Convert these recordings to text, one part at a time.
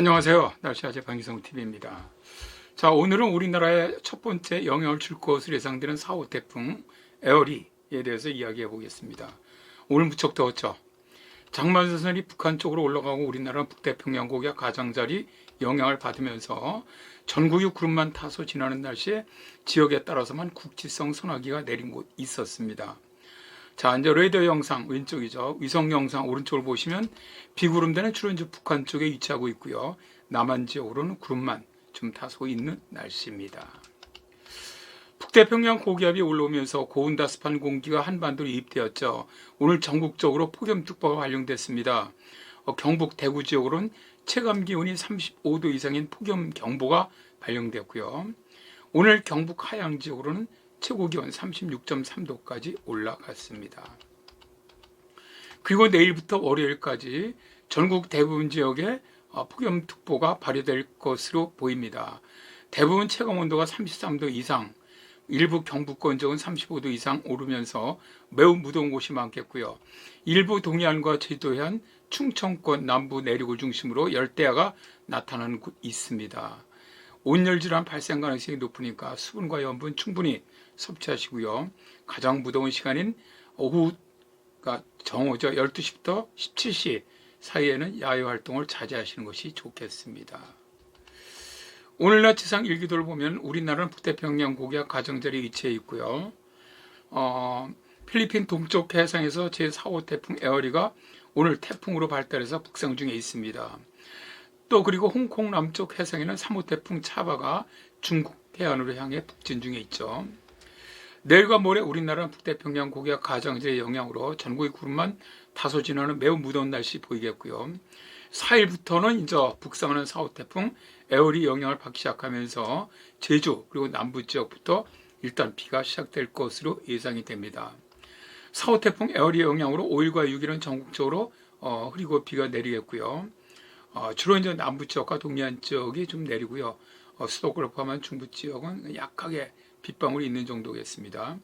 안녕하세요. 날씨 아재 방기성 TV입니다. 자, 오늘은 우리나라에 첫 번째 영향을 줄 것으로 예상되는 4호 태풍 에어리에 대해서 이야기해 보겠습니다. 오늘 무척 더웠죠. 장마전선이 북한 쪽으로 올라가고 우리나라 북태평양 고기와 가장자리 영향을 받으면서 전국이 구름만 타서 지나는 날씨에 지역에 따라서만 국지성 소나기가 내린 곳 있었습니다. 자, 이제 레이더 영상 왼쪽이죠. 위성 영상 오른쪽을 보시면 비구름대는 이제 북한 쪽에 위치하고 있고요. 남한 지역으로는 구름만 좀 타서 있는 날씨입니다. 북태평양 고기압이 올라오면서 고온다습한 공기가 한반도로 유입되었죠. 오늘 전국적으로 폭염특보가 발령됐습니다. 어, 경북 대구 지역으로는 체감 기온이 35도 이상인 폭염 경보가 발령됐고요. 오늘 경북 하양 지역으로는 최고 기온 36.3도까지 올라갔습니다. 그리고 내일부터 월요일까지 전국 대부분 지역에 어, 폭염특보가 발효될 것으로 보입니다. 대부분 체감 온도가 33도 이상, 일부 경북권 지역은 35도 이상 오르면서 매우 무더운 곳이 많겠고요. 일부 동해안과 제주도 해안, 충청권 남부 내륙을 중심으로 열대야가 나타나는 곳 있습니다. 온열 질환 발생 가능성이 높으니까 수분과 염분 충분히 섭취하시고요. 가장 무더운 시간인 오후가 정오죠. 12시부터 17시 사이에는 야외 활동을 자제하시는 것이 좋겠습니다. 오늘날 지상 일기도를 보면 우리나라는 북태평양 고기와 가정자리에 위치해 있고요. 어, 필리핀 동쪽 해상에서 제4호 태풍 에어리가 오늘 태풍으로 발달해서 북상 중에 있습니다. 또 그리고 홍콩 남쪽 해상에는 3호 태풍 차바가 중국 해안으로 향해 북진 중에 있죠. 내일과 모레 우리나라 북태평양 고기와 가장자의 영향으로 전국의 구름만 다소 지나는 매우 무더운 날씨 보이겠고요. 4일부터는 이제 북상하는 4호 태풍 에어리 영향을 받기 시작하면서 제주 그리고 남부 지역부터 일단 비가 시작될 것으로 예상이 됩니다. 4호 태풍 에어리 영향으로 5일과 6일은 전국적으로 어, 흐리고 비가 내리겠고요. 어, 주로 이제 남부 지역과 동해안 지역이 좀 내리고요. 어, 수도권을 포함한 중부 지역은 약하게 빗방울이 있는 정도겠습니다.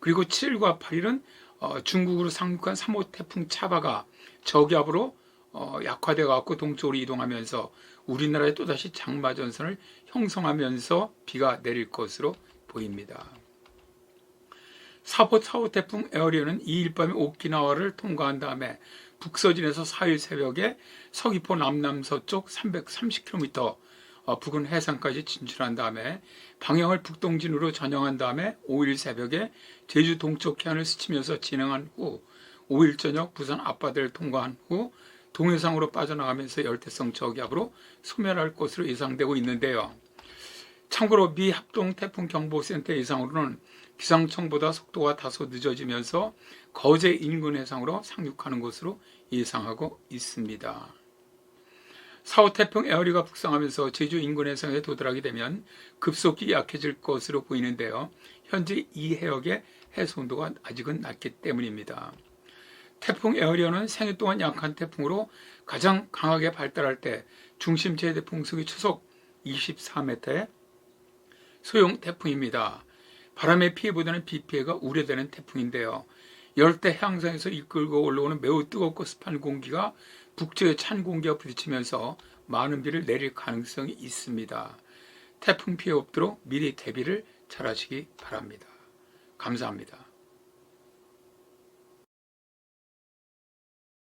그리고 7일과 8일은 어, 중국으로 상륙한 3호 태풍 차바가 저기압으로 어, 약화돼 갖고 동쪽으로 이동하면서 우리나라에 또다시 장마 전선을 형성하면서 비가 내릴 것으로 보입니다. 4호 4호 태풍 에어리어는 2일 밤에 오키나와를 통과한 다음에 북서진에서 4일 새벽에 서귀포 남남서쪽 330km 어, 부근 해상까지 진출한 다음에 방향을 북동진으로 전형한 다음에 5일 새벽에 제주 동쪽 해안을 스치면서 진행한 후 5일 저녁 부산 앞바다를 통과한 후 동해상으로 빠져나가면서 열대성 저기압으로 소멸할 것으로 예상되고 있는데요. 참고로 미 합동 태풍 경보센터 예상으로는 기상청보다 속도가 다소 늦어지면서 거제 인근 해상으로 상륙하는 것으로 예상하고 있습니다. 4호 태풍 에어리가 북상하면서 제주 인근 해상에 도달하게 되면 급속히 약해질 것으로 보이는데요. 현재 이 해역의 해수 온도가 아직은 낮기 때문입니다. 태풍 에어리어는 생애 동안 약한 태풍으로 가장 강하게 발달할 때 중심 최대 풍속이 초속 24m의 소형 태풍입니다. 바람의 피해보다는 비 피해가 우려되는 태풍인데요. 열대 해양상에서 이끌고 올라오는 매우 뜨겁고 습한 공기가 북쪽의 찬 공기와 부딪히면서 많은 비를 내릴 가능성이 있습니다. 태풍 피해 없도록 미리 대비를 잘 하시기 바랍니다. 감사합니다.